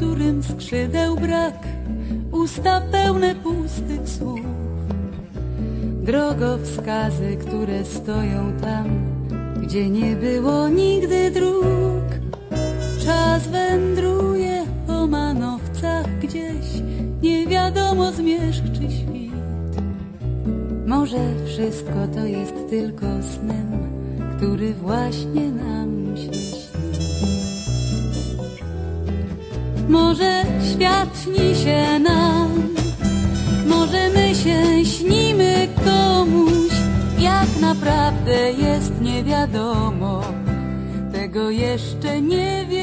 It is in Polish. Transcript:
którym skrzydeł brak, usta pełne pustych słów. Drogowskazy, które stoją tam, gdzie nie było nigdy dróg. Czas wędruje po manowcach gdzieś, nie wiadomo zmierzch czy świt. Może wszystko to jest tylko snem, który właśnie nam Może świat śni się nam, może my się śnimy komuś, jak naprawdę jest nie wiadomo. Tego jeszcze nie wie